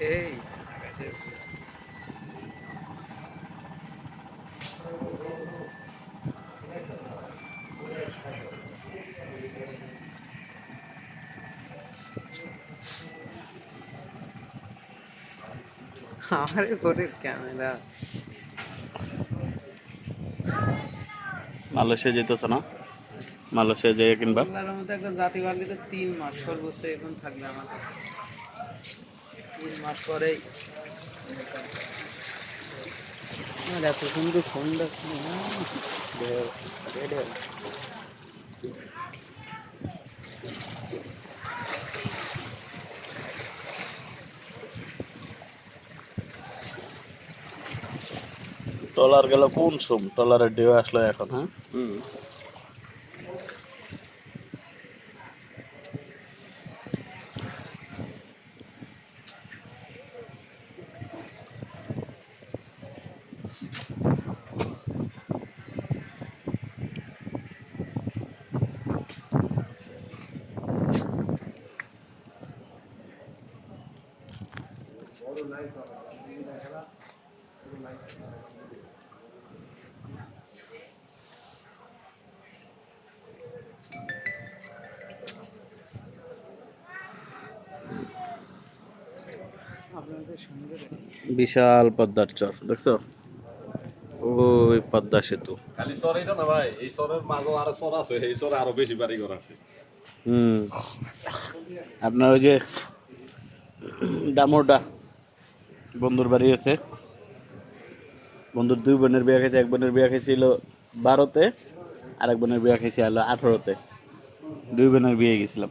এই আকাশে। আমার ফোনের ক্যামেরা। মালয়েশিয়া যেতেছে না? মালয়েশিয়া যেয়ে কিনবা। আল্লাহর মধ্যে একটা জাতি বাঙালিতে তিন মাস সর্বোচ্চ এখন থাকবে আমার কাছে। তিন মাস পরেই। আমার এত সুন্দর ফোনটা ঢেউ। টলার গেল কোন সুম? টলারের ডিও আসলো এখন। হ্যাঁ। বিশাল পদ্মার চর দেখছ? ওই পদ্মা সেতু। খালি চর এটা না ভাই এই চরের মাঝও আরও চর আছে এই চরে আরও বেশি বাড়ি ঘর আছে। হুম। আপনার ওই যে ডামোরডা বন্ধুর বাড়ি আছে। বন্ধুর দুই বোনের বিয়ে খাইছে এক বোনের বিয়ে খাইছিল বারোতে, আর এক বোনের বিয়ে খাইছে হলো আঠারোতে। দুই বোনের বিয়ে গেছিলাম।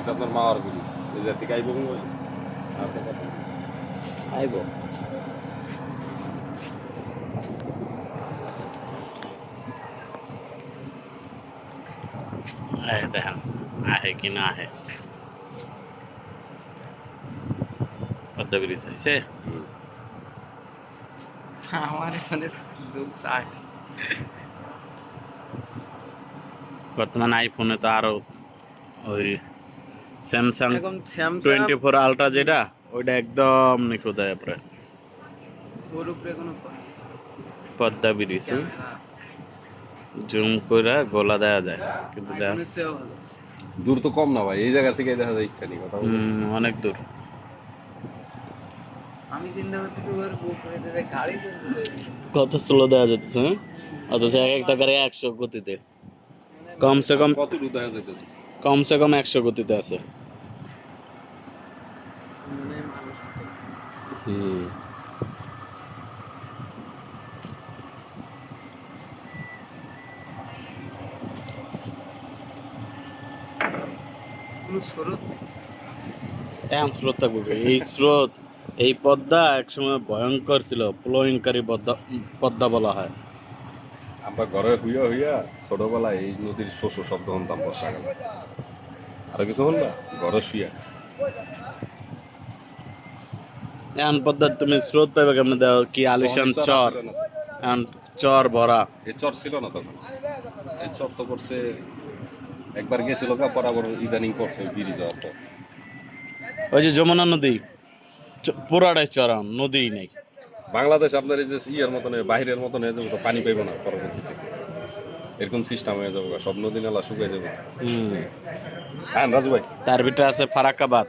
রয়েছে আপনার মাওয়ার ব্রিজ এই জাতি গাইব আর তো কথা নেই। আইব এই দেখেন আহে কি না আহে পদ্মা ব্রিজ হয়েছে হুম। আমার এখানে জুম চাই বর্তমানে আইফোনে তো আরও ওই স্যামসাং টোয়েন্টি ফোর আলট্রা যেটা ওইটা একদম নিখুঁত হয় উপরে পদ্মা ব্রিজ জুম করে গোলা দেওয়া যায় কিন্তু দেওয়া দূর তো কম না ভাই এই জায়গা থেকে দেখা যায় ইচ্ছা নেই কথা হুম, অনেক দূর। আমি চিন্তা করতেছি ওর গাড়ি কত স্লো দেওয়া যেতেছে হ্যাঁ? অথচ এক একটা গাড়ি একশো গতিতে। কমসে কম কত দূর দেখা যাইতেছে? কমসে কম একশো গতিতে আছে। হুম। এখন স্রোত? থাকবে এই স্রোত এই পদ্মা একসময় ভয়ঙ্কর ছিল প্লয়িংকারী পদ্মা পদ্মা বলা হয়। আমরা ঘরে হইয়া হইয়া ছোটবেলায় এই নদীর শোষ শব্দ শুনতাম বর্ষাকালে আর কিছু হল না ঘরে শুইয়া। এখন পদ্মার তুমি স্রোত পাইবে কেমন? দেও কি আলিশান চর এখন চর ভরা। এই চর ছিল না তখন। এই চর তো করছে একবার গেছিল গা বরাবর ইদানিং করছে বিড়ি যাওয়ার পর। ওই যে যমুনা নদী পুরাটাই চরান নদী নেই। বাংলাদেশ আপনার এই যে ইয়ের মতন বাহিরের মতন হয়ে যাব তো পানি পাইব না পরবর্তীতে। এরকম সিস্টেম হয়ে যাব সব নদী নালা শুকিয়ে যাব। হ্যাঁ রাজু ভাই। তার ভিতরে আছে ফারাক্কাবাদ।